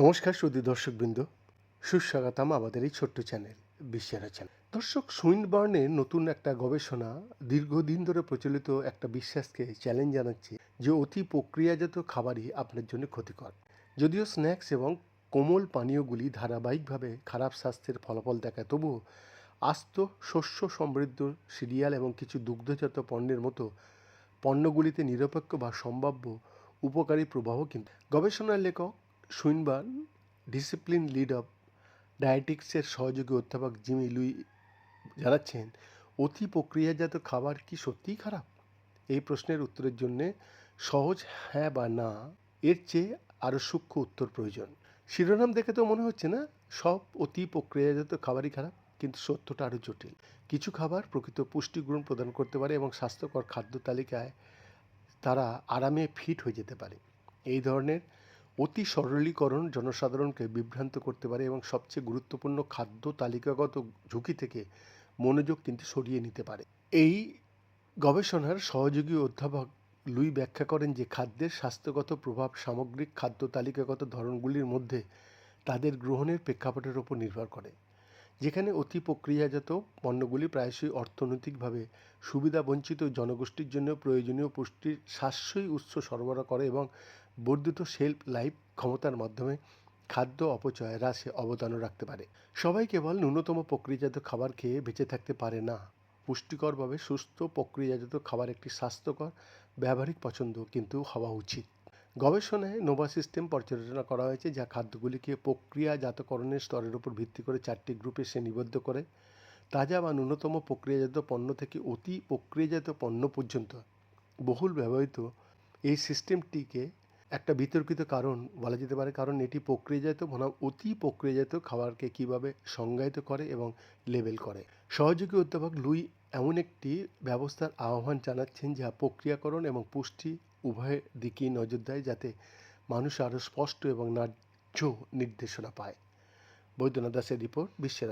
নমস্কার সুদী দর্শকবৃন্দ। সুস্বাগতম আমাদের এই ছোট্ট চ্যানেল, বিশ্বের চ্যানেল। দর্শক সুইনবার্নের নতুন একটা গবেষণা দীর্ঘদিন ধরে প্রচলিত একটা বিশ্বাসকে চ্যালেঞ্জ জানাচ্ছে যে অতি প্রক্রিয়াজাত খাবারই আপনার জন্য ক্ষতিকর। যদিও স্ন্যাক্স এবং কোমল পানীয়গুলি ধারাবাহিকভাবে খারাপ স্বাস্থ্যের ফলাফল দেখায়, তবুও আস্ত, শস্য সমৃদ্ধ সিরিয়াল এবং কিছু দুগ্ধজাত পণ্যের মতো পণ্যগুলিতে নিরপেক্ষ বা সম্ভাব্য উপকারী প্রভাবও কিন্তু গবেষণার লেখক সুইনবার্ন ডিসিপ্লিন লিড অফ ডায়েটিক্সের সহযোগী অধ্যাপক জিমি লুই জানাচ্ছেন, অতি প্রক্রিয়াজাত খাবার কি সত্যিই খারাপ? এই প্রশ্নের উত্তরের জন্যে সহজ হ্যাঁ বা না, এর চেয়ে আরও সূক্ষ্ম উত্তর প্রয়োজন। শিরোনাম দেখে তো মনে হচ্ছে না? সব অতি প্রক্রিয়াজাত খাবারই খারাপ? কিন্তু সত্যটা আরও জটিল। কিছু খাবার প্রকৃত পুষ্টিগুণ প্রদান করতে পারে এবং স্বাস্থ্যকর খাদ্য তালিকায় তারা আরামে ফিট হয়ে যেতে পারে। এই ধরনের অতি সরলীকরণ জনসাধারণকে বিভ্রান্ত করতে পারে এবং সবচেয়ে গুরুত্বপূর্ণ খাদ্য তালিকাগত ঝুঁকি থেকে মনোযোগ কিন্তু সরিয়ে নিতে পারে। এই গবেষণার সহযোগী অধ্যাপক লুই ব্যাখ্যা করেন যে খাদ্যের স্বাস্থ্যগত প্রভাব সামগ্রিক খাদ্য তালিকাগত ধরনগুলির মধ্যে তাদের গ্রহণের প্রেক্ষাপটের ওপর নির্ভর করে। যেখানে অতি প্রক্রিয়াজাত পণ্যগুলি প্রায়শই অর্থনৈতিকভাবে সুবিধাবঞ্চিত জনগোষ্ঠীর জন্য প্রয়োজনীয় পুষ্টির সাশ্রয়ী উৎস সরবরাহ করে এবং বর্ধিত শেল্ফ লাইফ ক্ষমতার মাধ্যমে খাদ্য অপচয় হ্রাসে অবদানও রাখতে পারে। সবাই কেবল ন্যূনতম প্রক্রিয়াজাত খাবার খেয়ে বেঁচে থাকতে পারে না। পুষ্টিকরভাবে সুস্থ প্রক্রিয়াজাত খাবার একটি স্বাস্থ্যকর, ব্যবহারিক পছন্দ কিন্তু হওয়া উচিত। গবেষণায় নোভা সিস্টেম পর্যালোচনা করা হয়েছে যা খাদ্যগুলিকে প্রক্রিয়াজাতকরণের স্তরের উপর ভিত্তি করে চারটি গ্রুপে শ্রেণীবদ্ধ করে। তাজা বা ন্যূনতম প্রক্রিয়াজাত পণ্য থেকে অতি প্রক্রিয়াজাত পণ্য পর্যন্ত বহুল ব্যবহৃত এই সিস্টেমটিকে একটা বিতর্কিত কারণ বলা যেতে পারে, কারণ এটি প্রক্রিয়াজাত বনাম অতি প্রক্রিয়াজাত খাবারকে কীভাবে সংজ্ঞায়িত করে এবং লেবেল করে। সহযোগী অধ্যাপক লুই এমন একটি ব্যবস্থার আহ্বান জানাচ্ছেন যা প্রক্রিয়াকরণ এবং পুষ্টি উভয়ের দিকেই নজর দেয় যাতে মানুষ আরও স্পষ্ট এবং ন্যায্য নির্দেশনা পায়। বৈদ্যনাথ দাসের রিপোর্ট বিশ্বের